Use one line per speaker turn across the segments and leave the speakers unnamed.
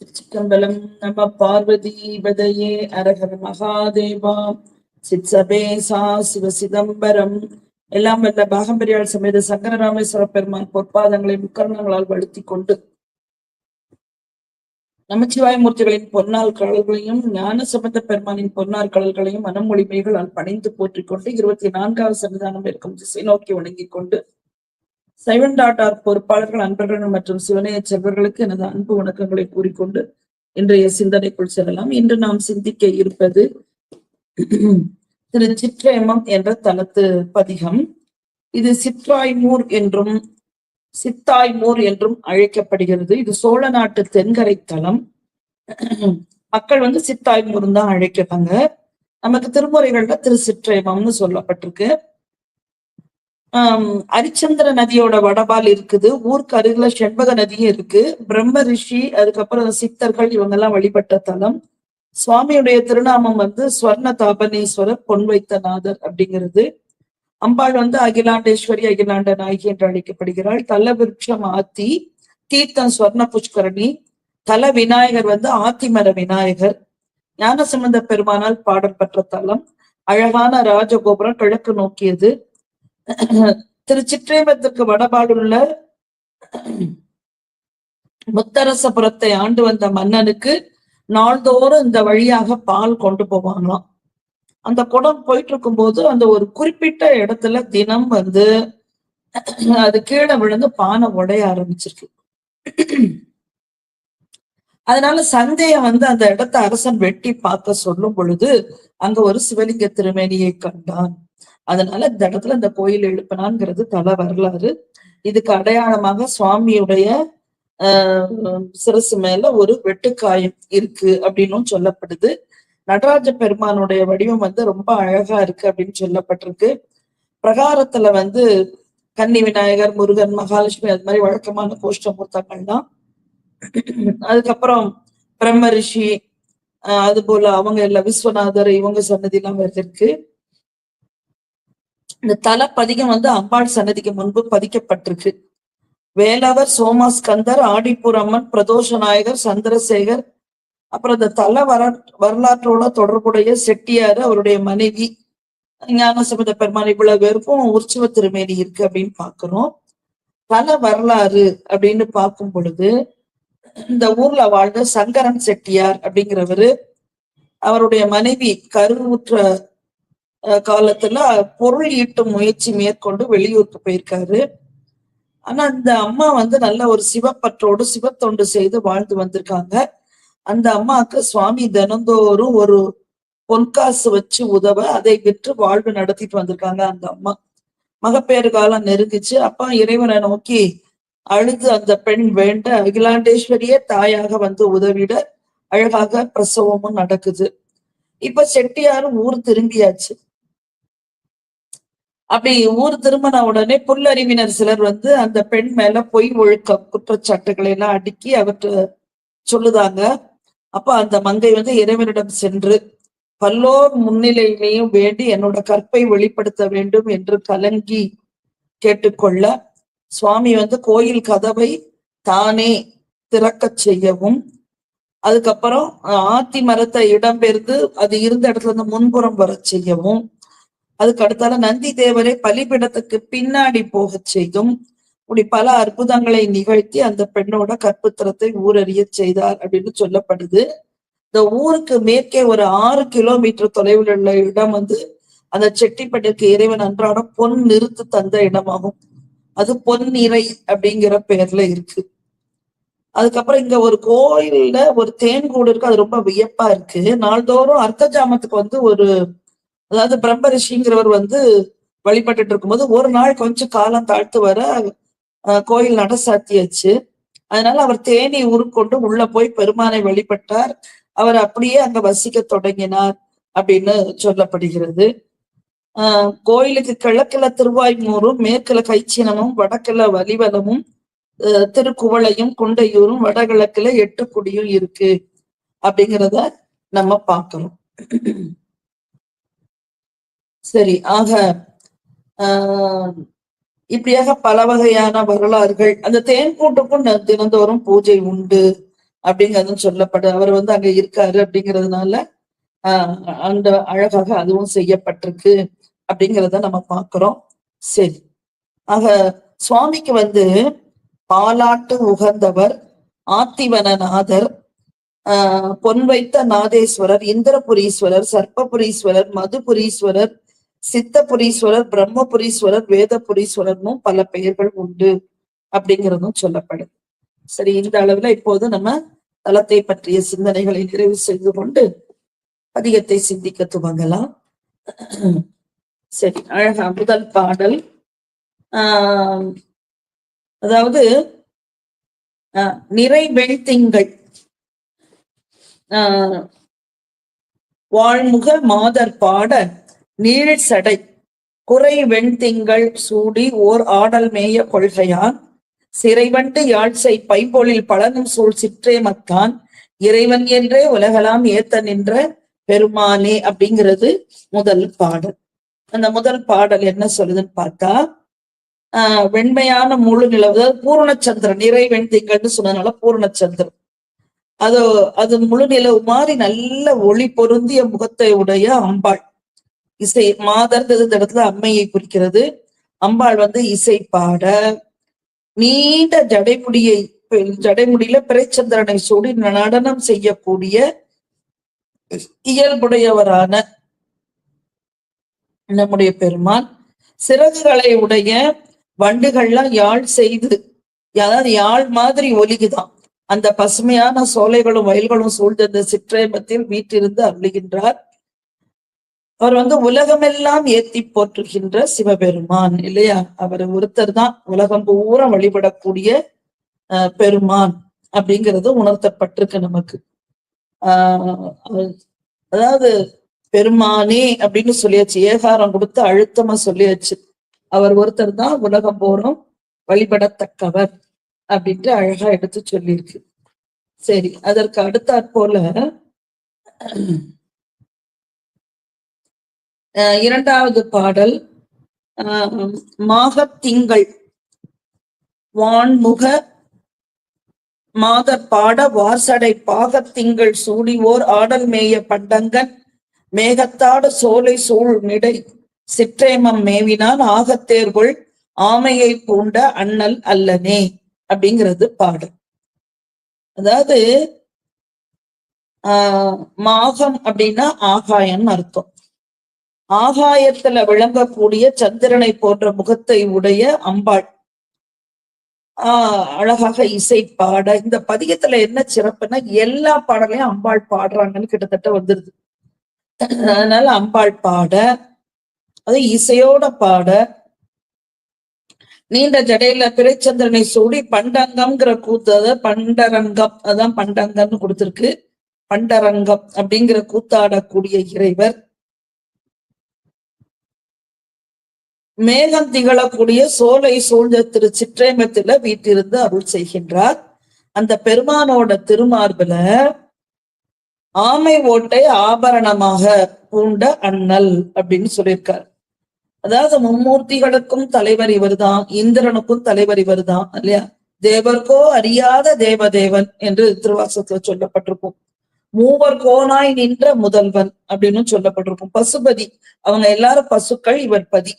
திருச்சிற்றம்பலம் நம பார்வதி பதையே அரகர மகாதேவா சித்சபேசா சிவ சிதம்பரம். எல்லாம் வல்ல பாகம்பரியால் சமேத சங்கர ராமேஸ்வர பெருமான் பொற்பாதங்களை முக்கரணங்களால் வழுத்தி கொண்டு நமச்சிவாய மூர்த்திகளின் பொன்னாள் கடல்களையும் ஞான சம்பந்த பெருமானின் பொன்னார் கடல்களையும் மனமொழிமைகளால் பணிந்து போற்றிக் கொண்டு இருபத்தி நான்காவது சன்னிதானம் இருக்கும் திசை நோக்கி வணங்கிக் கொண்டு சைவன் டாட்டார் பொறுப்பாளர்கள் அன்பர்கள் மற்றும் சிவனைய செல்வர்களுக்கு எனது அன்பு வணக்கங்களை கூறிக்கொண்டு இன்றைய சிந்தனைக்குள் செல்லலாம். இன்று நாம் சிந்திக்க இருப்பது திரு சிற்றேமம் என்ற தலத்து பதிகம். இது சிற்றாய்மூர் என்றும் சித்தாய்மூர் என்றும் அழைக்கப்படுகிறது. இது சோழ நாட்டு தென்கரை தலம். மக்கள் வந்து சித்தாய்மூர் தான் அழைக்கிறாங்க. நமக்கு திருமுறைகள்ல திரு சிற்றேமம்னு சொல்லப்பட்டிருக்கு. அரிச்சந்திர நதியோட வடபால் இருக்குது. ஊருக்கு அருகில செண்பக நதியும் இருக்கு. பிரம்ம ரிஷி அதுக்கப்புறம் சித்தர்கள் இவங்க எல்லாம் வழிபட்ட தலம். சுவாமியுடைய திருநாமம் வந்து ஸ்வர்ண தாபனேஸ்வரர் பொன் வைத்த நாதர் அப்படிங்கிறது. அம்பாள் வந்து அகிலாண்டேஸ்வரி அகிலாண்ட நாயகி என்று அழைக்கப்படுகிறாள். தல விருட்சம் ஆத்தி தீர்த்தம் ஸ்வர்ண புஷ்கரணி. தல விநாயகர் வந்து ஆத்திமர விநாயகர். ஞானசம்பந்த பெருமானால் பாடல் பெற்ற தலம். அழகான ராஜகோபுரம் கிழக்கு நோக்கியது. திரு சிற்றேபத்துக்கு வடபாடுள்ள முத்தரசபுரத்தை ஆண்டு வந்த மன்னனுக்கு நாள்தோறும் இந்த வழியாக பால் கொண்டு போவாங்களாம். அந்த குடம் போயிட்டு இருக்கும் போது அந்த ஒரு குறிப்பிட்ட இடத்துல தினம் வந்து அது கீழே விழுந்து பானை உடைய ஆரம்பிச்சிருக்கு. அதனால சந்தைய வந்து அந்த இடத்த அரசன் வெட்டி பார்க்க சொல்லும் பொழுது அங்க ஒரு சிவலிங்க திருமேனியை கண்டான். அதனால இந்த இடத்துல இந்த கோயில் எழுப்பினான்ங்கிறது தல வரலாறு. இதுக்கு அடையாளமாக சுவாமியுடைய சிரசு மேல ஒரு வெட்டுக்காயம் இருக்கு அப்படின்னும் சொல்லப்படுது. நடராஜ பெருமானுடைய வடிவம் வந்து ரொம்ப அழகா இருக்கு அப்படின்னு சொல்லப்பட்டிருக்கு. பிரகாரத்துல வந்து கன்னி விநாயகர் முருகன் மகாலட்சுமி அது மாதிரி வழக்கமான கோஷ்டமூர்த்தங்கள் தான். அதுக்கப்புறம் பிரம்ம ரிஷி அது போல அவங்க எல்லாம் விஸ்வநாதர் இவங்க சன்னதி எல்லாம் இருக்கு இந்த தல பதிகம் வந்து அம்பாள் சன்னதிக்கு முன்பு பதிக்கப்பட்டிருக்கு. வேலவர் சோமாஸ்கந்தர் ஆடிப்பூர் அம்மன் பிரதோஷ நாயகர் சந்திரசேகர் அப்புறம் இந்த தல வர வரலாற்றோட தொடர்புடைய செட்டியார் அவருடைய மனைவி. ஞானசம்பந்த பெருமான் இவ்வளவு பேருக்கும் உற்சவ திருமேனி இருக்கு அப்படின்னு பாக்குறோம். தல வரலாறு அப்படின்னு பார்க்கும் பொழுது இந்த ஊர்ல வாழ்ந்த சங்கரன் செட்டியார் அப்படிங்கிறவரு அவருடைய மனைவி கருவுற்ற காலத்துல பொருள் ஈட்டும் முயற்சி மேற்கொண்டு வெளியூருக்கு போயிருக்காரு. ஆனா அந்த அம்மா வந்து நல்ல ஒரு சிவப்பற்றோடு சிவத்தொண்டு செய்து வாழ்ந்து வந்திருக்காங்க. அந்த அம்மாவுக்கு சுவாமி தினந்தோறும் ஒரு பொன்காசு வச்சு உதவ அதை விற்று வாழ்வு நடத்திட்டு வந்திருக்காங்க அந்த அம்மா. மகப்பேறு காலம் நெருங்கிச்சு. அப்பா இறைவனை நோக்கி அழுது அந்த பெண் வேண்ட அகிலாண்டேஸ்வரியே தாயாக வந்து உதவிட அழகாக பிரசவமும் நடக்குது. இப்ப செட்டியாரும் ஊர் திரும்பியாச்சு. அப்படி ஊர் திரும்பின உடனே புல்லறிவினர் சிலர் வந்து அந்த பெண் மேல பொய் ஒழுக்க குற்றச்சாட்டுகளை எல்லாம் அடுக்கி அவற்றை சொல்லுதாங்க. அப்ப அந்த மங்கை வந்து இறைவனிடம் சென்று பல்லோர் முன்னிலையிலையும் வேண்டி என்னோட கற்பை வெளிப்படுத்த வேண்டும் என்று கலங்கி கேட்டுக்கொள்ள சுவாமி வந்து கோயில் கதவை தானே திறக்க செய்யவும். அதுக்கப்புறம் ஆத்தி மரத்தை இடம்பெயர்ந்து அது இருந்த இடத்துல இருந்து முன்புறம் வர செய்யவும். அதுக்கு அடுத்தால நந்தி தேவரை பலிபிடத்துக்கு பின்னாடி போக செய்தும் இப்படி பல அற்புதங்களை நிகழ்த்தி அந்த பெண்ணோட கற்புத்திரத்தை ஊரறிய செய்தார் அப்படின்னு சொல்லப்படுது. இந்த ஊருக்கு மேற்கே ஒரு ஆறு கிலோமீட்டர் தொலைவில் உள்ள இடம் வந்து அந்த செட்டிப்பட்டிற்கு இறைவன் அன்றாடம் பொன் நிறுத்து தந்த இடமாகும். அது பொன்னிறை அப்படிங்கிற பெயர்ல இருக்கு. அதுக்கப்புறம் இங்க ஒரு கோயில்ல ஒரு தேன் கூடு இருக்கு. அது ரொம்ப வியப்பா இருக்கு. நாள்தோறும் அர்த்த ஜாமத்துக்கு வந்து ஒரு அதாவது பிரம்ம ரிஷிங்கிறவர் வந்து வழிபட்டுட்டு இருக்கும்போது ஒரு நாள் கொஞ்சம் காலம் தாழ்த்து வர கோயில் நட சாத்தியாச்சு. அதனால அவர் தேனி உருக்கொண்டு உள்ள போய் பெருமானை வழிபட்டார். அவர் அப்படியே அங்க வசிக்க தொடங்கினார் அப்படின்னு சொல்லப்படுகிறது. ஆஹ் கோயிலுக்கு கிழக்குல திருவாய்மூரும் மேற்குல கைச்சினமும் வடக்குல வலிவலமும் திருக்குவளையும் குண்டையூரும் வடகிழக்குல எட்டுக்குடியும் இருக்கு. அப்படிங்கிறத நம்ம பார்க்கணும். சரி ஆக ஆஹ் இப்படியாக பல வகையான வரலாறுகள் அந்த தேன் கூட்டுக்கும் தினந்தோறும் பூஜை உண்டு அப்படிங்கிறதும் சொல்லப்படு அவர் வந்து அங்க இருக்காரு அப்படிங்கிறதுனால ஆஹ் அந்த அழகாக அதுவும் செய்யப்பட்டிருக்கு அப்படிங்கிறத நம்ம பார்க்கிறோம் சரி ஆக சுவாமிக்கு வந்து பாலாட்டு உகந்தவர் ஆத்திவனநாதர் ஆஹ் பொன் வைத்த நாதேஸ்வரர் இந்திரபுரீஸ்வரர் சர்ப்பபுரீஸ்வரர் மதுபுரீஸ்வரர் சித்தபுரீஸ்வரர் பிரம்மபுரீஸ்வரர் வேதபுரீஸ்வரர்னும் பல பெயர்கள் உண்டு அப்படிங்கிறதும் சொல்லப்படுது. சரி இந்த அளவுல இப்போது நம்ம தலத்தை பற்றிய சிந்தனைகளை நிறைவு செய்து கொண்டு பதிகத்தை சிந்திக்க துவங்கலாம். சரி அழகா முதல் பாடல். ஆஹ் அதாவது ஆஹ் நிறை வெண்திங்கள். ஆஹ் வாழ்முக மாதர் பாட நீள் சடை. குறை வெண்திங்கள் சூடி ஓர் ஆடல் மேய கொள்கையான். சிறைவண்டு யாழ்சை பைம்பொழில் பலனும் சூழ் சிற்றே மத்தான் இறைவன் என்றே உலகலாம் ஏத்த நின்ற பெருமானே அப்படிங்கிறது முதல் பாடல். அந்த முதல் பாடல் என்ன சொல்லுதுன்னு பார்த்தா ஆஹ் வெண்மையான முழு நிலவு அதாவது பூரணச்சந்திரன் நிறை வெண்திங்கள்னு சொன்னதுனால பூரணச்சந்திரன். அது அது முழு நிலவு மாதிரி நல்ல ஒளி பொருந்திய முகத்தை உடைய அம்பாள் இசை மாதர்ன்றது இந்த இடத்துல அம்மையை குறிக்கிறது. அம்பாள் வந்து இசை பாட நீண்ட ஜடைமுடியை ஜடைமுடியில பிறைச்சந்திரனை சூடி நடனம் செய்யக்கூடிய இயல்புடையவரான நம்முடைய பெருமான். சிறகுகளை உடைய வண்டுகள்லாம் யாழ் செய்து அதாவது யாழ் மாதிரி ஒலிக்குதான். அந்த பசுமையான சோலைகளும் வயல்களும் சூழ்ந்த சிற்றேபத்தில் வீட்டிருந்து அருளுகின்றார். அவர் வந்து உலகமெல்லாம் ஏத்தி போற்றுகின்ற சிவபெருமான் இல்லையா? அவர் ஒருத்தர் தான் உலகம் பூரா வழிபடக்கூடிய அஹ் பெருமான் அப்படிங்கிறது உணர்த்தப்பட்டிருக்கு நமக்கு. ஆஹ் அதாவது பெருமானே அப்படின்னு சொல்லியாச்சு ஏகாரம் கொடுத்து அழுத்தமா சொல்லியாச்சு. அவர் ஒருத்தர் தான் உலகம் போறோம் வழிபடத்தக்கவர் அப்படின்ட்டு அழகா எடுத்து சொல்லியிருக்கு. சரி அதற்கு அடுத்தாற் போல இரண்டாவது பாடல் ஆஹ் மாகத்திங்கள் வான்முக மாத பாட வாசடை பாகத்திங்கள் சூடிவோர் ஆடல் மேய பண்டங்கன். மேகத்தாடு சோலை சூழ் மிடை சிற்றேமம் மேவினான் ஆகத்தேர்கொள் ஆமையை பூண்ட அண்ணல் அல்லனே அப்படிங்கிறது பாடல். அதாவது ஆஹ் மாகம் அப்படின்னா ஆகாயம் அர்த்தம். ஆகாயத்துல விளங்கக்கூடிய சந்திரனை போன்ற முகத்தை உடைய அம்பாள். ஆஹ் அழகாக இசை பாட இந்த பதிகத்துல என்ன சிறப்புன்னா எல்லா பாடலையும் அம்பாள் பாடுறாங்கன்னு கிட்டத்தட்ட வந்துருது. அதனால அம்பாள் பாட அது இசையோட பாட நீண்ட ஜடையில பிறைச்சந்திரனை சூடி பண்டங்கம்ங்கிற கூத்து அதை பண்டரங்கம் அதான் பண்டங்கம்னு கொடுத்திருக்கு. பண்டரங்கம் அப்படிங்கிற கூத்தாடக்கூடிய இறைவர். மேகம் திகழக்கூடிய சோலை சூழ்ந்த திரு சிற்றேமத்தில வீட்டிலிருந்து அருள் செய்கின்றார். அந்த பெருமானோட திருமார்புல ஆமை ஓட்டை ஆபரணமாக பூண்ட அண்ணல் அப்படின்னு சொல்லியிருக்காரு. அதாவது மும்மூர்த்திகளுக்கும் தலைவர் இவர்தான் இந்திரனுக்கும் தலைவர் இவர்தான் இல்லையா? தேவர்கோ அறியாத தேவதேவன் என்று திருவாசத்துல சொல்லப்பட்டிருக்கும். மூவர் கோனாய் நின்ற முதல்வன் அப்படின்னு சொல்லப்பட்டிருக்கும். பசுபதி அவங்க எல்லாரும் பசுக்கள் இவர் பதி.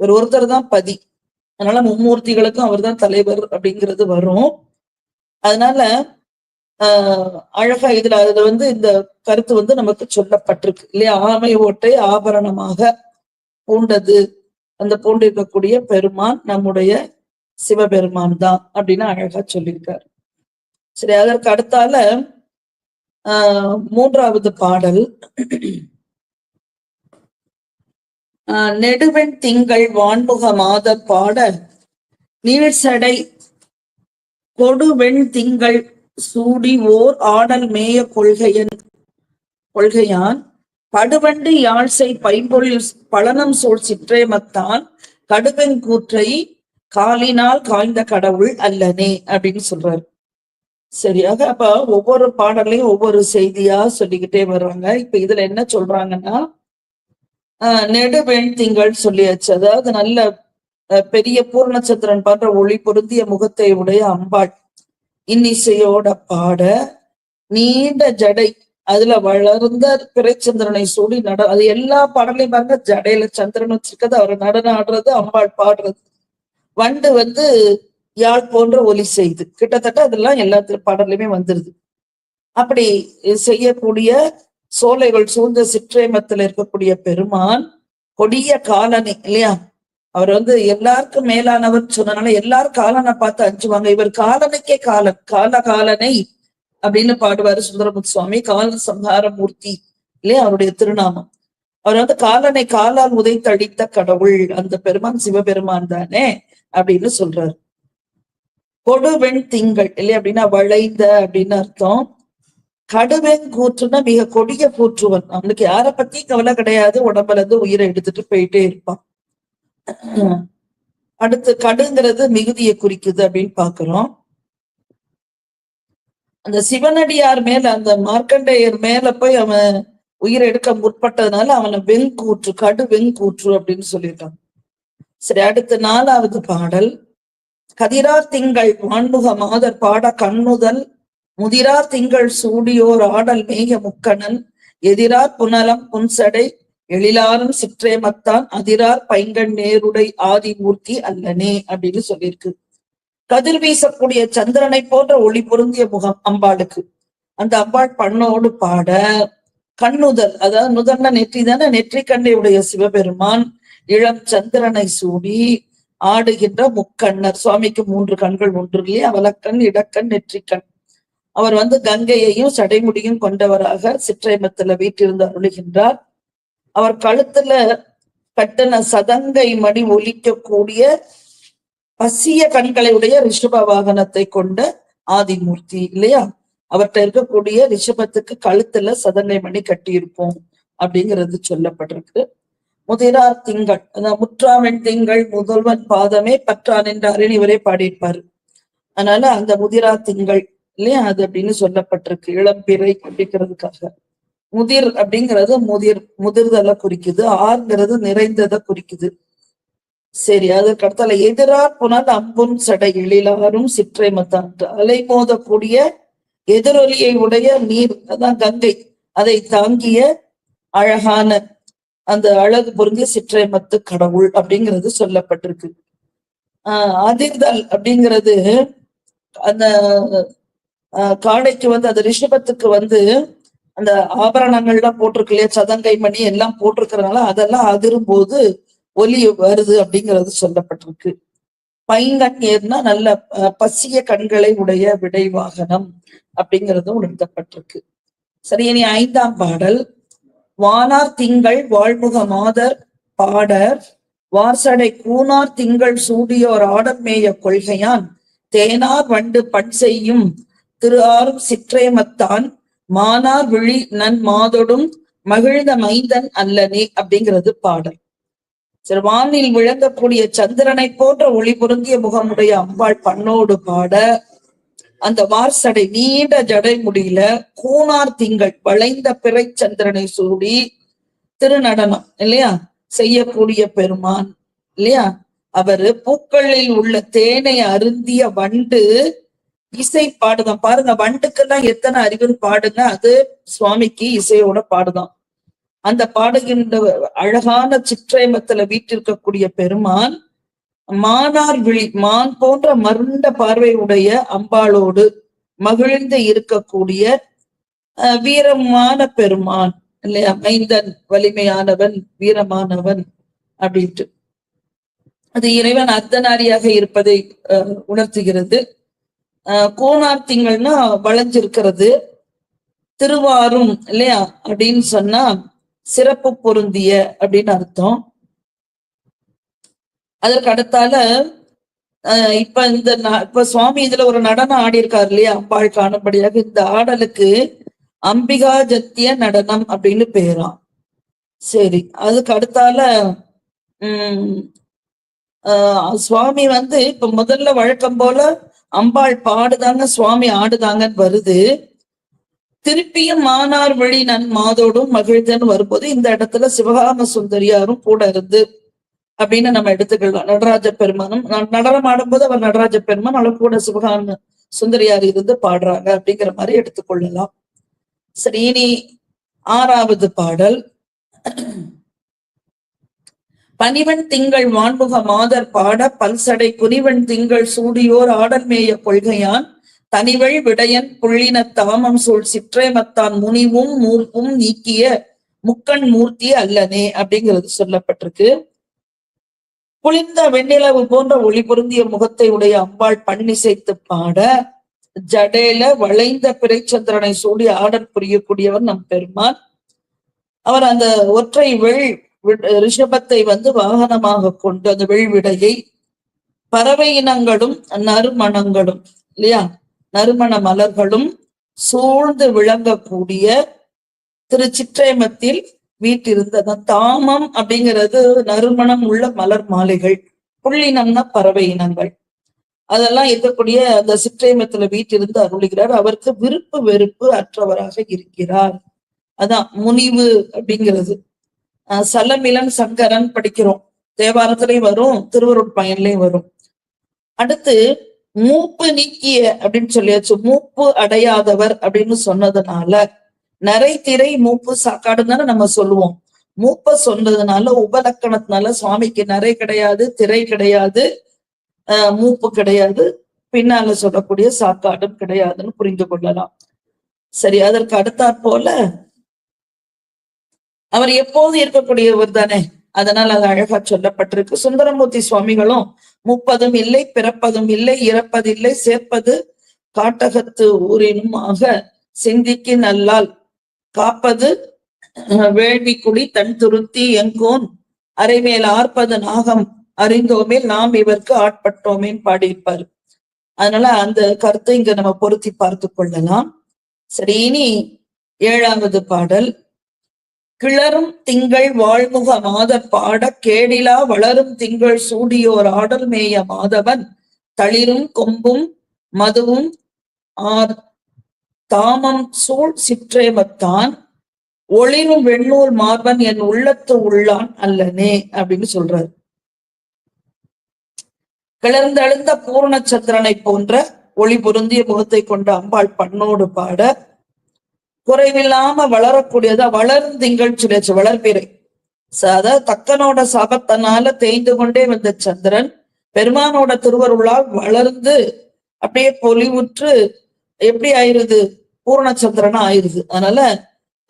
இவர் ஒருத்தர் தான் பதி. அதனால மும்மூர்த்திகளுக்கும் அவர் தான் தலைவர் அப்படிங்கிறது வரும். அதனால ஆஹ் அழகா இதுல அதுல வந்து இந்த கருத்து வந்து நமக்கு சொல்லப்பட்டிருக்கு. இல்லையா? ஆமை ஓட்டை ஆபரணமாக பூண்டது. அந்த பூண்டிருக்கக்கூடிய பெருமான் நம்முடைய சிவபெருமான் தான் அப்படின்னு அழகா சொல்லியிருக்காரு. சரி அதற்கு அடுத்தால ஆஹ் மூன்றாவது பாடல். நெடுவெண் திங்கள் வான்முக மாத பாட நீழ்சடை கொடுவெண் திங்கள் சூடி ஓர் ஆடல் மேய கொள்கையன் கொள்கையான். படுவண்டு யாழ்சை பைம்பொழில் பழனம் சூழ் சிற்றேமத்தான் கடுவெண் கூற்றை காலினால் காய்ந்த கடவுள் அல்லனே அப்படின்னு சொல்றாரு. சரியாக அப்ப ஒவ்வொரு பாடலையும் ஒவ்வொரு செய்தியா சொல்லிக்கிட்டே வர்றாங்க இப்ப இதுல என்ன சொல்றாங்கன்னா நெடுவெண் திங்கள் சொல்லியாச்சு. அதாவது நல்ல பெரிய பூர்ணச்சந்திரன் போன்ற ஒளி பொருந்திய முகத்தை உடைய அம்பாள். இன்னிசையோட பாட நீண்ட ஜடை. அதுல வளர்ந்த பிறைச்சந்திரனை சூடி நட அது எல்லா பாடலையும் பாருங்க. ஜடையில சந்திரன் வச்சிருக்கிறது அவர் நடனம் ஆடுறது அம்பாள் பாடுறது. வண்டு வந்து யாழ் போன்ற ஒலி செய்து. கிட்டத்தட்ட அதெல்லாம் எல்லா பாடலையுமே வந்துருது. அப்படி செய்யக்கூடிய சோலைகள் சூழ்ந்த சிற்றேமத்துல இருக்கக்கூடிய பெருமான் கொடிய காலனி இல்லையா? அவர் வந்து எல்லாருக்கும் மேலானவர் சொன்னனால எல்லாரும் காலனை பார்த்து அஞ்சுவாங்க. இவர் காலனுக்கே காலன் கால காலனை அப்படின்னு பாடுவாரு சுந்தரமுத்து சுவாமி கால சம்ஹார மூர்த்தி இல்லையா? அவருடைய திருநாமம். அவர் வந்து காலனை காலால் உதைத்தடித்த கடவுள் அந்த பெருமான் சிவபெருமான் தானே அப்படின்னு சொல்றாரு. கொடுவெண் திங்கள் இல்லையா? அப்படின்னா வளைந்த அப்படின்னு அர்த்தம். கடுவேன் கூற்றுனா மிக கொடிய கூற்றுவன். அவனுக்கு யார பத்தி கவலை கிடையாது. உடம்புல இருந்து உயிரை எடுத்துட்டு போயிட்டே இருப்பான். அடுத்து கடுங்கிறது மிகுதியை குறிக்குது அப்படின்னு பாக்குறோம் அந்த சிவனடியார் மேல அந்த மார்க்கண்டேயர் மேல போய் அவன் உயிரை எடுக்க முற்பட்டதுனால அவனை வெங்கூற்று கடு வெங்கூற்று அப்படின்னு சொல்லியிருக்கான் சரி அடுத்து நாலாவது பாடல். கதிரார் திங்கள் மாண்முக மாதர் பாட கண்ணுதல் முதிரார் திங்கள் சூடியோர் ஆடல் மேய முக்கணன் எதிரார் புனலம் புன்சடை எழிலாரும் சிற்றேமத்தான் அதிரார் பைங்கண் நேருடை ஆதி மூர்த்தி அல்லனே அப்படின்னு சொல்லியிருக்கு. கதிர் வீசக்கூடிய சந்திரனை போன்ற ஒளி பொருந்திய முகம் அம்பாளுக்கு. அந்த அம்பாள் பண்ணோடு பாட கண்ணுதல் அதாவது நுதர்ன நெற்றி தானே நெற்றி கண்ணையுடைய சிவபெருமான் இளம் சந்திரனை சூடி ஆடுகின்ற முக்கண்ணர். சுவாமிக்கு மூன்று கண்கள் ஒன்று இல்லையா? அவலக்கண் இடக்கண் நெற்றிக்கண். அவர் வந்து கங்கையையும் சடைமுடியும் கொண்டவராக சிற்றைமத்துல வீட்டிலிருந்து அருளுகின்றார். அவர் கழுத்துல கட்டண சதங்கை மணி ஒலிக்கக்கூடிய பசிய கண்களை உடைய ரிஷப வாகனத்தை கொண்ட ஆதிமூர்த்தி இல்லையா? அவர்கிட்ட இருக்கக்கூடிய ரிஷபத்துக்கு கழுத்துல சதங்கை மணி கட்டியிருப்போம் அப்படிங்கிறது சொல்லப்பட்டிருக்கு. முதிரார் திங்கள் அந்த முற்றாவன் திங்கள் முதல்வன் பாதமே பற்றான் என்று அறிணிவரே பாடியிருப்பாரு. அதனால அந்த முதிரா திங்கள் இல்லையா அது அப்படின்னு சொல்லப்பட்டிருக்கு. இளம்பிறை அப்படிங்கிறதுக்காக. முதிர் அப்படிங்கிறது முதிர் முதிர்தலை குறிக்குது. ஆறுங்கிறது நிறைந்ததை குறிக்குது. சரி அதற்கு அடுத்தால எதிரார் புனல் அம்பும் சடை எழிலாரும் சிற்றை மத்தான் அலை மோதக்கூடிய எதிரொலியை உடைய நீர் அதான் கங்கை அதை தாங்கிய அழகான அந்த அழகு பொருந்திய சிற்றை மத்து கடவுள் அப்படிங்கிறது சொல்லப்பட்டிருக்கு. ஆஹ் அதிர்தல் அப்படிங்கிறது அந்த காடைக்கு வந்து அது ரிஷபத்துக்கு வந்து அந்த ஆபரணங்கள்லாம் போட்டிருக்கு இல்லையா? சதங்கை மணி எல்லாம் போட்டிருக்கிறதுனால அதெல்லாம் அதிரும் போது ஒலி வருது அப்படிங்கிறது சொல்லப்பட்டிருக்கு. பைங்கண்ணீர்னா நல்ல பசிய கண்களை உடைய விடை வாகனம் அப்படிங்கிறதும் உணர்த்தப்பட்டிருக்கு. சரி இனி ஐந்தாம் பாடல். வானார் திங்கள் வாழ்முக மாதர் பாடர். வார்சடை கூனார் திங்கள் சூடியோர் ஆடமேய கொள்கையான். தேனார் வண்டு பண் செய்யும் திரு ஆறும் சிற்றேமத்தான் மானார் விழி நன் மாதொடும் மகிழ்ந்த மைந்தன் அல்லனே அப்படிங்கிறது பாடல். சரி வானில் விளங்கக்கூடிய சந்திரனை போன்ற ஒளி பொருந்திய முகமுடைய அம்பாள் பண்ணோடு பாட அந்த வார்சடை நீண்ட ஜடை முடியல கூனார் திங்கள் வளைந்த பிறை சந்திரனை சூடி திருநடனம் இல்லையா? செய்யக்கூடிய பெருமான் இல்லையா? அவரு பூக்களில் உள்ள தேனை அருந்திய வண்டு இசை பாடுதான். பாருங்க வண்டுக்கெல்லாம் எத்தனை அறிவு பாடுங்க அது சுவாமிக்கு இசையோட பாடுதான். அந்த பாடுகின்ற அழகான சிற்றேமத்துல வீட்டிருக்கக்கூடிய பெருமான் மானார் விழி மான் போன்ற மருண்ட பார்வையுடைய அம்பாளோடு மகிழ்ந்து இருக்கக்கூடிய வீரமான பெருமான் இல்லையா? மைந்தன் வலிமையானவன் வீரமானவன் அப்படின்ட்டு. அது இறைவன் அர்த்தநாரியாக இருப்பதை உணர்த்துகிறது. கோனார் திங்கள்னா வளைஞ்சிருக்கிறது. திருவாரும் இல்லையா? அப்படின்னு சொன்னா சிறப்பு பொருந்திய அப்படின்னு அர்த்தம். அதற்கு அடுத்தால இப்ப இந்த இப்ப சுவாமி இதுல ஒரு நடனம் ஆடி இருக்காரு இல்லையா? அம்பாள் காணும்படியாக இந்த ஆடலுக்கு அம்பிகா ஜத்திய நடனம் அப்படின்னு பேராம் சரி அதுக்கு அடுத்தால உம் ஆஹ் சுவாமி வந்து இப்ப முதல்ல வழக்கம் போல அம்பாள் பாடுதாங்க சுவாமி ஆடுதாங்கன்னு வருது. திருப்பியும் மானார் வழி நன் மாதோடும் மகிழ்ந்தன்னு வரும்போது இந்த இடத்துல சிவகாம சுந்தரியாரும் கூட இருந்து அப்படின்னு நம்ம எடுத்துக்கலாம். நடராஜ பெருமானும் நடனம் ஆடும்போது அவர் நடராஜ பெருமான் அவர் கூட சிவகாம சுந்தரியார் இருந்து பாடுறாங்க அப்படிங்கிற மாதிரி எடுத்துக்கொள்ளலாம். சரி இனி ஆறாவது பாடல். பனிவன் திங்கள் வான்முக மாதர் பாட பல்சடை குனிவன் திங்கள் சூடியோர் ஆடல் மேய கொள்கையான். தனிவள் விடையன் புள்ளின தாமம் சூழ் சிற்றேமத்தான் முனிவும் மூர்ப்பும் நீக்கிய முக்கண் மூர்த்தி அல்லனே அப்படிங்கிறது சொல்லப்பட்டிருக்கு. குளிர்ந்த வெண்ணிலவு போன்ற ஒளி பொருந்திய முகத்தை உடைய அம்பாள் பன்னிசைத்து பாட ஜடேல வளைந்த பிறைச்சந்திரனை சூடி ஆடல் புரியக்கூடியவர் நம் பெருமான். அவர் அந்த ஒற்றை வெள் ரிஷபத்தை வந்து வாகனமாக கொண்டு அந்த வெள்விடையை பறவை இனங்களும் நறுமணங்களும் இல்லையா? நறுமண மலர்களும் சூழ்ந்து விளங்கக்கூடிய திரு சிற்றேமத்தில் வீட்டிருந்தது தாமம் அப்படிங்கிறது நறுமணம் உள்ள மலர் மாலைகள் புள்ளினம்னா பறவை இனங்கள். அதெல்லாம் இருக்கக்கூடிய அந்த சிற்றேமத்துல வீட்டிருந்து அருளுகிறார். அவருக்கு விருப்பு வெறுப்பு அற்றவராக இருக்கிறார். அதான் முனிவு அப்படிங்கிறது. அஹ் சங்கரன் படிக்கிறோம். தேவாரத்திலையும் வரும் திருவருட் பயன்லயும் வரும். அடுத்து மூப்பு நீக்கிய அப்படின்னு சொல்லியாச்சு. மூப்பு அடையாதவர் அப்படின்னு சொன்னதுனால நரை திரை மூப்பு சாக்காடுன்னு தானே நம்ம சொல்லுவோம். மூப்ப சொன்னதுனால உபலக்கணத்தினால சுவாமிக்கு நரை கிடையாது திரை கிடையாது ஆஹ் மூப்பு கிடையாது பின்னால சொல்லக்கூடிய சாக்காடும் கிடையாதுன்னு புரிந்து கொள்ளலாம். சரி அதற்கு அடுத்தாற் போல அவர் எப்போது இருக்கக்கூடியவர் தானே. அதனால் அது அழகா சொல்லப்பட்டிருக்கு. சுந்தரமூர்த்தி சுவாமிகளும் முப்பதும் இல்லை பிறப்பதும் இல்லை இறப்பதில்லை சேர்ப்பது காட்டகத்து ஊரினும் ஆக சிந்திக்கு நல்லால் காப்பது வேள்விக்குடி வேள்வி குடி தன் துருத்தி எங்கோன் அரைமேல் ஆர்ப்பது நாகம் அறிந்தோமே நாம் இவருக்கு ஆட்பட்டோமேன்னு பாடியிருப்பார். அதனால அந்த கருத்தை இங்க நம்ம பொருத்தி பார்த்து கொள்ளலாம். சரி இனி ஏழாவது பாடல். கிளறும் திங்கள் வாழ்முக மாதர் பாட கேடிலா வளரும் திங்கள் சூடியோர் ஆடல் மேய மாதவன். தளிரும் கொம்பும் மதுவும் ஆர் தாமம் சூழ் சிற்றேமத்தான். ஒளிரும் வெண்ணூல் மார்பன் என் உள்ளத்து உள்ளான் அல்லனே அப்படின்னு சொல்றாரு. கிளர்ந்தெழுந்த பூர்ணச்சந்திரனை போன்ற ஒளி பொருந்திய முகத்தை கொண்ட அம்பாள் பண்ணோடு பாட குறைவில்லாம வளரக்கூடியதா வளர்ந்திங்கள் சொல்லியாச்சு வளர்பிறை அதாவது தக்கனோட சாபத்தினால தேய்ந்து கொண்டே வந்த சந்திரன் பெருமானோட திருவருளால் வளர்ந்து அப்படியே பொலிவுற்று எப்படி ஆயிருது? பூர்ணச்சந்திரனா ஆயிருது. அதனால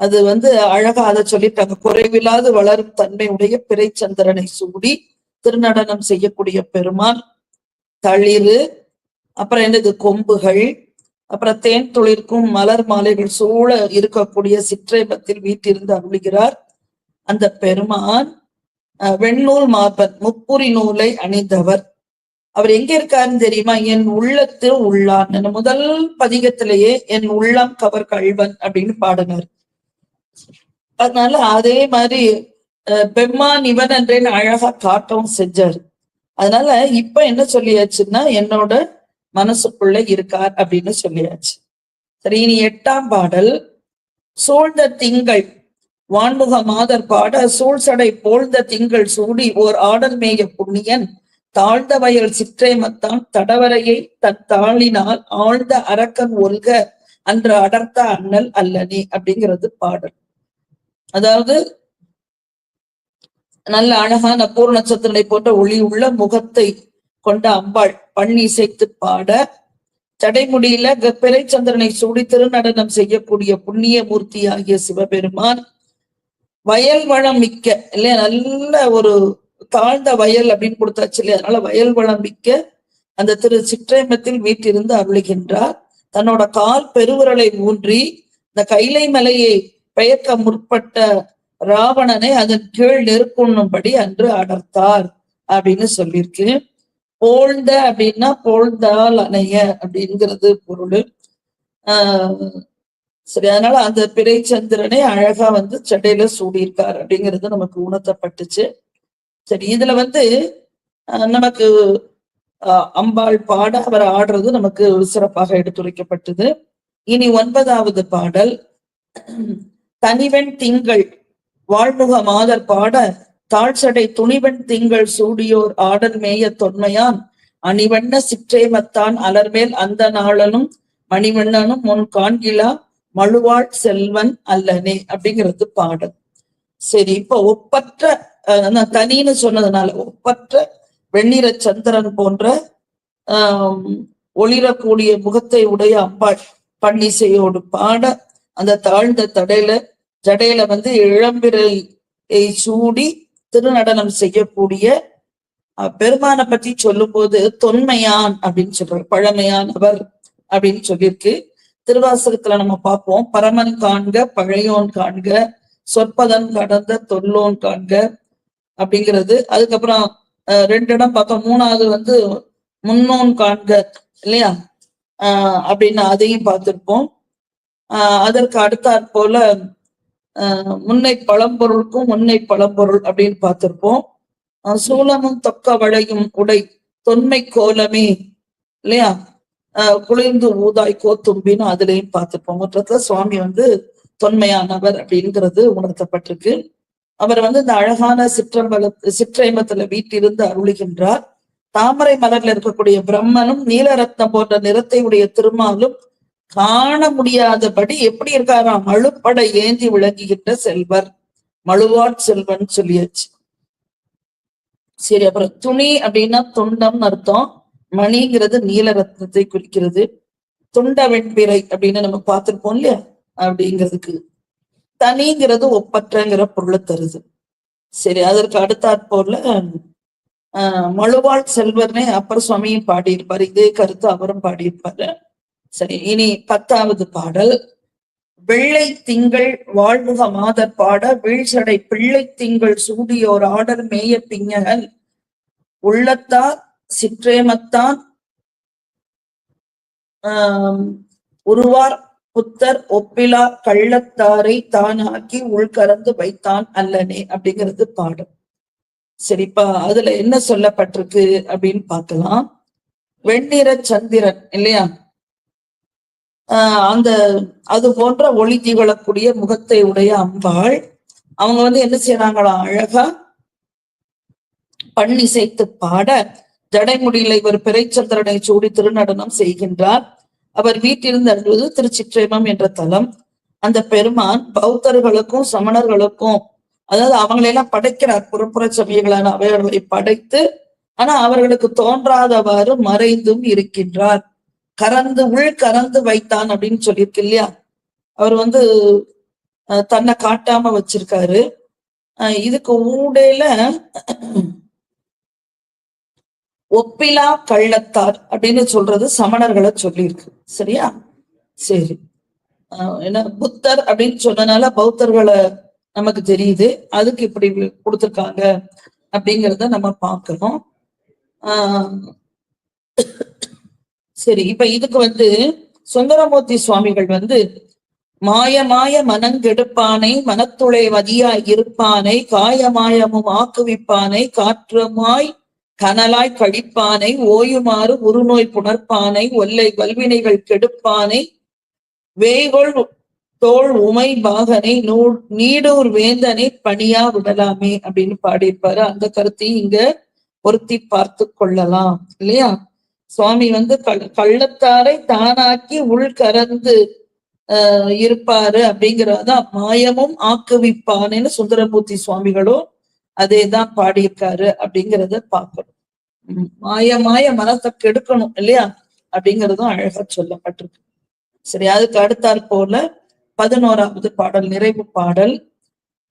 அது வந்து அழகா அதை சொல்லிட்டாங்க. குறைவில்லாது வளரும் தன்மையுடைய பிறை சந்திரனை சூடி திருநடனம் செய்யக்கூடிய பெருமான் தளிர் அப்புறம் என்னது? கொம்புகள் அப்புறம் தேன் துளிர்க்கும் மலர் மாலைகள் சூழ இருக்கக்கூடிய சிற்றேபத்தில் வீட்டிருந்து அருளுகிறார். அந்த பெருமான் வெண்ணூல் மார்பன் முப்புரி நூலை அணிந்தவர். அவர் எங்க இருக்காருன்னு தெரியுமா? என் உள்ளத்தில் உள்ளான். முதல் பதிகத்திலேயே என் உள்ளம் கவர் கள்வன் அப்படின்னு பாடினார். அதனால அதே மாதிரி அஹ், பெம்மான் இவன் என்றேன்னு அழகா காட்டவும் செஞ்சாரு. அதனால இப்ப என்ன சொல்லியாச்சுன்னா என்னோட மனசுக்குள்ள இருக்கார் அப்படின்னு சொல்லியாச்சு. சரி இனி எட்டாம் பாடல். சூழ்ந்த திங்கள். வான்முக மாதர் பாட சூழ்சடை போழ்ந்த திங்கள் சூடி ஓர் ஆடல் மேய புண்ணியன். தாழ்ந்த வயல் சிற்றேமத்தான் தடவரையை தன் தாளினால் ஆழ்ந்த அரக்கன் ஒல்க அன்று அடர்த்த அண்ணல் அல்லனே அப்படிங்கிறது பாடல். அதாவது நல்ல அழகான பூர்ணச்சத்திரனை போன்ற ஒளி உள்ள முகத்தை கொண்ட அம்பாள். பண்ணி இசைத்து பாட தடைமுடியில கப்பிரை சந்திரனை சூடி திருநடனம் செய்யக்கூடிய புண்ணிய மூர்த்தி ஆகிய சிவபெருமான். வயல் வளம் மிக்க இல்லையா? நல்ல ஒரு தாழ்ந்த வயல் அப்படின்னு கொடுத்தாச்சு இல்லையா? அதனால வயல் வளம் மிக்க அந்த திரு சிற்றேமத்தில் வீட்டிருந்து அருளுகின்றார். தன்னோட கால் பெருவிரலை ஊன்றி இந்த கைலை மலையை பெயர்க்க முற்பட்ட ராவணனை அதன் கீழ் நெருக்கணும்படி அன்று அடர்த்தார் அப்படின்னு சொல்லியிருக்கு. போழ்ந்த அப்படின்னா போழ்ந்தால் அணைய அப்படிங்கிறது பொருள். ஆஹ் சரி அதனால அந்த பிறைச்சந்திரனை அழகா வந்து சட்டையில சூடியிருக்கார் அப்படிங்கிறது நமக்கு உணர்த்தப்பட்டுச்சு. சரி இதுல வந்து ஆஹ் நமக்கு அம்பாள் பாட அவர் ஆடுறது நமக்கு சிறப்பாக எடுத்துரைக்கப்பட்டது. இனி ஒன்பதாவது பாடல். தனிவெண் திங்கள் வாழ்முக மாதர் பாட தாழ்சடை துணிவன் திங்கள் சூடியோர் ஆடல் மேய தொன்மையான். அணிவண்ண சிற்றேமத்தான் அலர்மேல் அந்த நாளனும் மணிவண்ணனும் முன் காண்கிலா மழுவாள் செல்வன் அல்லனே அப்படிங்கிறது பாடல். சரி இப்ப ஒப்பற்ற நான் தனின்னு சொன்னதுனால ஒப்பற்ற வெண்ணிற சந்திரன் போன்ற ஆஹ் ஒளிரக்கூடிய முகத்தை உடைய அம்பாள் பன்னிசையோடு பாட அந்த தாழ்ந்த தடையில ஜடையில வந்து இளம்பிரை சூடி திருநடனம் செய்யக்கூடிய பெருமானை பற்றி சொல்லும்போது தொன்மையான் அப்படின்னு சொல்றாரு பழமையானவர் அப்படின்னு சொல்லியிருக்கு. திருவாசகத்துல நம்ம பார்ப்போம் பரமன் காண்க பழையோன் காண்க சொற்பதன் கடந்த தொல்லோன் காண்க அப்படிங்கிறது. அதுக்கப்புறம் அஹ், ரெண்டு இடம் பார்த்தோம் மூணாவது வந்து முன்னோன் காண்க இல்லையா? ஆஹ் அப்படின்னு அதையும் பார்த்திருப்போம். ஆஹ் அதற்கு அடுத்தாற் போல முன்னை பழம்பொருளுக்கும் முன்னை பழம்பொருள் அப்படின்னு பார்த்திருப்போம். சூலமும் தொக்க வளையும் உடை தொன்மை கோலமே இல்லையா? ஆஹ் குளிர்ந்து ஊதாய் கோத்தும்பின்னு அதுலயும் பார்த்திருப்போம். மொத்தத்துல சுவாமி வந்து தொன்மையானவர் அப்படிங்கிறது உணர்த்தப்பட்டிருக்கு. அவர் வந்து இந்த அழகான சிற்றம்பல சிற்றைமத்துல வீட்டிலிருந்து அருளுகின்றார். தாமரை மலர்ல இருக்கக்கூடிய பிரம்மனும் நீலரத்னம் போன்ற நிறத்தை உடைய திருமாலும் காண முடியாதபடி எப்படி இருக்காராம்? மழுப்பட ஏந்தி விளங்குகின்ற செல்வர். மழுவாட் செல்வன் சொல்லியாச்சு. சரி அப்புறம் துணி அப்படின்னா துண்டம் அர்த்தம். மணிங்கிறது நீல ரத்னத்தை குறிக்கிறது. துண்ட வெண்பிறை அப்படின்னு நம்ம பார்த்திருப்போம் இல்லையா? அப்படிங்கிறதுக்கு. தனிங்கிறது ஒப்பற்றங்கிற பொருளை தருது. சரி அதற்கு அடுத்தாற் போல ஆஹ் மழுவாள் செல்வர்னே அப்பர் சுவாமியும் பாடியிருப்பார். இதே கருத்து அவரும் பாடியிருப்பாரு. சரி இனி பத்தாவது பாடல். வெள்ளை திங்கள் வாழ்முக மாதர் பாட வீழ்சடை பிள்ளை திங்கள் சூடியோர் ஆடர் மேய பிஞ்சகல் உள்ளத்தார் சிற்றேமத்தான் ஆஹ் உருவார் புத்தர் ஒப்பிலா கள்ளத்தாரை தானாக்கி உள்கறந்து வைத்தான் அல்லனே அப்படிங்கிறது பாடம். சரிப்பா அதுல என்ன சொல்லப்பட்டிருக்கு அப்படின்னு பார்க்கலாம். வெண்ணிற சந்திரன் இல்லையா? அந்த அது போன்ற ஒளி திகழக்கூடிய முகத்தை உடைய அம்பாள் அவங்க வந்து என்ன செய்யறாங்களாம் அழகா பண்ணிசைத்து பாட ஜடைமுடியில இவர் பிறைச்சந்திரனை சூடி திருநடனம் செய்கின்றார். அவர் வீட்டிலிருந்து அழுவது திருச்சிற்றேமம் என்ற தலம். அந்த பெருமான் பௌத்தர்களுக்கும் சமணர்களுக்கும் அதாவது அவங்களையெல்லாம் படைக்கிறார் புறப்புற சமயங்களான அவைகளை படைத்து ஆனா அவர்களுக்கு தோன்றாதவாறு மறைந்தும் இருக்கின்றார். கறந்து உள் கறந்து வைத்தான் அப்படின்னு சொல்லியிருக்கு இல்லையா? அவர் வந்து தன்னை காட்டாம வச்சிருக்காரு. இதுக்கு ஊடையில ஒப்பிலா கள்ளத்தார் அப்படின்னு சொல்றது சமணர்களை சொல்லியிருக்கு. சரியா? சரி. ஆஹ் ஏன்னா புத்தர் அப்படின்னு சொன்னனால பௌத்தர்களை நமக்கு தெரியுது. அதுக்கு இப்படி கொடுத்துருக்காங்க அப்படிங்கிறத நம்ம பார்க்கணும் ஆஹ் சரி இப்ப இதுக்கு வந்து சுந்தரமூர்த்தி சுவாமிகள் வந்து மாயமாய மனங்கெடுப்பானை மனத்துளை வதியாய் இருப்பானை காயமாயமும் ஆக்குவிப்பானை காற்றுமாய் கனலாய் கழிப்பானை ஓயுமாறு உருநோய் புணர்ப்பானை ஒல்லை வல்வினைகள் கெடுப்பானை வேய்கொள் தோள் உமை பாகனை நூ- நீடூர் வேந்தனை பணியா விடலாமே அப்படின்னு பாடியிருப்பாரு. அந்த கருத்தையும் இங்க பொருத்தி பார்த்து கொள்ளலாம் இல்லையா? சுவாமி வந்து கள்ள- கள்ளத்தாரை தானாக்கி உள் கறந்து ஆஹ் இருப்பாரு அப்படிங்கிறதான் மாயமும் ஆக்குவிப்பானேன்னு சுந்தரமூர்த்தி சுவாமிகளும் அதேதான் பாடியிருக்காரு அப்படிங்கறத பார்க்கணும். உம் மாய மாய மனத்தை கெடுக்கணும் இல்லையா? அப்படிங்கறதும் அழகா சொல்லப்பட்டிருக்கு. சரி அதுக்கு அடுத்தாற் போல பதினோராவது பாடல் நிறைவு பாடல்.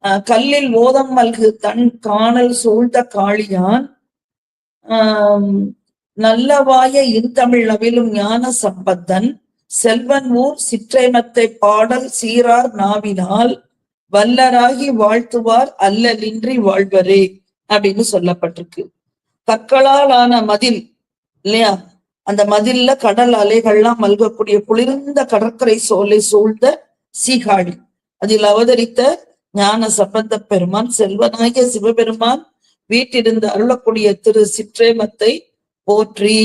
ஆஹ் கல்லில் ஓதம் மல்கு தன் காணல் சூழ்ந்த காளியான். ஆஹ் நல்லவாய இன்தமிழ் ஞான சம்பந்தன் செல்வன் ஊர் சிற்றேமத்தை பாடல் சீரார் நாவினால் வல்லராகி வாழ்த்துவார் அல்லலின்றி வாழ்வரே அப்படின்னு சொல்லப்பட்டிருக்கு. கற்களால் ஆன மதில் இல்லையா? அந்த மதில்ல கடல் அலைகள்லாம் மல்கக்கூடிய குளிர்ந்த கடற்கரை சோலை சூழ்ந்த சீகாழி. அதில் அவதரித்த ஞான சம்பந்த பெருமான் செல்வனாகிய சிவபெருமான் வீட்டிலிருந்து அருளக்கூடிய திரு சிற்றேமத்தை போற்றி.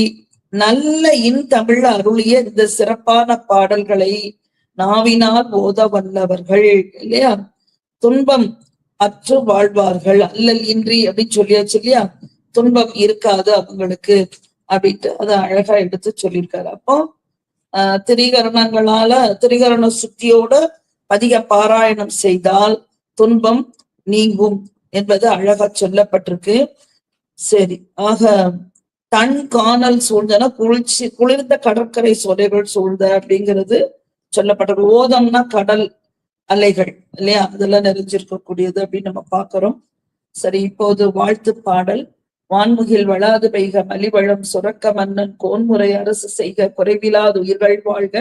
நல்ல இன் தமிழ் அருளிய இந்த சிறப்பான பாடல்களை நாவினால் ஓத வல்லவர்கள் இல்லையா? துன்பம் அற்று வாழ்வார்கள். அல்லல் இன்றி அப்படின்னு சொல்லியாச்சு இல்லையா? துன்பம் இருக்காது அவங்களுக்கு அப்படின்ட்டு அதை அழகா எடுத்து சொல்லியிருக்காரு. அப்போ ஆஹ் திரிகரணங்களால திரிகரண சுத்தியோட பதிக பாராயணம் செய்தால் துன்பம் நீங்கும் என்பது அழகா சொல்லப்பட்டிருக்கு. சரி ஆக தன் காணல் சூழ்ந்தனா குளிர்ச்சி குளிர்ந்த கடற்கரை சோலைகள் சூழ்ந்த அப்படிங்கிறது சொல்லப்பட்ட ஓதம்னா கடல் அலைகள் இல்லையா? அதெல்லாம் நிறைஞ்சிருக்கக்கூடியது அப்படின்னு நம்ம பாக்குறோம் சரி இப்போது வாழ்த்து பாடல். வான்முகில் வளாது பெய்க மலிவளம் சுரக்க மன்னன் கோன்முறை அரசு செய்க குறைவிலாது உயிர்கள் வாழ்க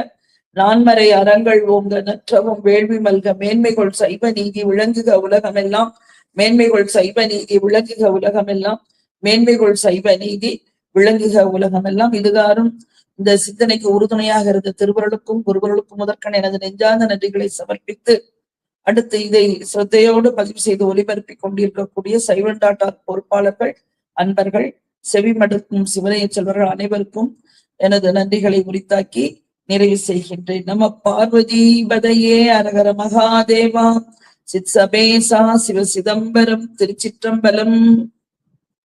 நான்மறை அறங்கள் ஓங்க நற்றவும் வேள்வி மல்க மேன்மைகள் சைவ நீதி விளங்குக உலகமெல்லாம் மேன்மைகள் சைவ நீதி விளங்குக உலகமெல்லாம் மேன்மைகள் சைவ நீதி விளங்குக உலகமெல்லாம் இதுகாரும் இந்த சிந்தனைக்கு உறுதுணையாக இருந்த திருவருளுக்கும் குருவருளுக்கும் முதற்கண் எனது நெஞ்சார்ந்த நன்றிகளை சமர்ப்பித்து அடுத்து இதை சிரத்தையோடு பதிவு செய்து ஒளிபரப்பிக் கொண்டிருக்கக்கூடிய சைவன் டாட்டார் பொறுப்பாளர்கள் அன்பர்கள் செவிமடுக்கும் சிவனைய செல்வர்கள் அனைவருக்கும் எனது நன்றிகளை உரித்தாக்கி நிறைவு செய்கின்றேன். நம பார்வதி பதையே அரகர மகாதேவா. சித் சபேசா சிவ சிதம்பரம் திருச்சிற்றம்பலம்.